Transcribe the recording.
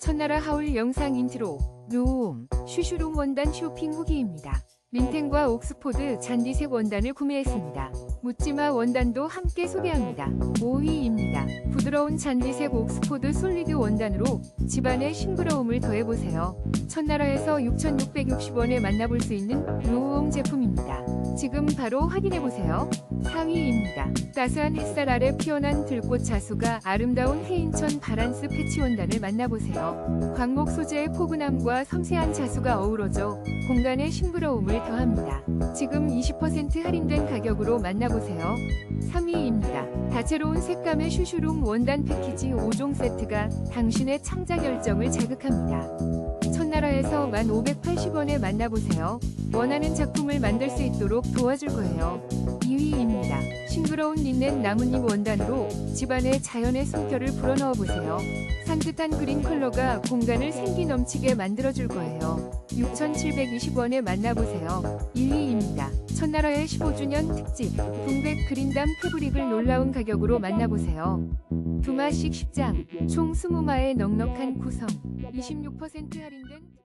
천나라 하울 영상 인트로 룸 슈슈룸 원단 쇼핑 후기입니다. 린텐과 옥스포드 잔디색 원단을 구매했습니다. 묻지마 원단도 함께 소개합니다. 5위입니다. 부드러운 잔디색 옥스포드 솔리드 원단으로 집안의 싱그러움을 더해보세요. 천나라에서 6,660원에 만나볼 수 있는 룸 제품입니다. 지금 바로 확인해보세요. 4위입니다. 따스한 햇살 아래 피어난 들꽃 자수가 아름다운 해인천 바란스 패치 원단을 만나보세요. 광목 소재의 포근함과 섬세한 자수가 어우러져 공간의 싱그러움을 더합니다. 지금 20% 할인된 가격으로 만나보세요. 3위입니다. 다채로운 색감의 슈슈룸 원단 패키지 5종 세트가 당신의 창작 열정을 자극합니다. 천나라에서 1,580원에 만나보세요. 원하는 작품을 만들 수 있도록 도와줄 거예요. 2위입니다. 싱그러운 린넨 나뭇잎 원단으로 집안의 자연의 숨결을 불어넣어 보세요. 산뜻한 그린 컬러가 공간을 생기 넘치게 만들어줄 거예요. 6,720원에 만나보세요. 1위입니다. 천나라의 15주년 특집 붕백 그린담 패브릭을 놀라운 가격으로 만나보세요. 두 마씩 10장, 총 20마의 넉넉한 구성, 26% 할인된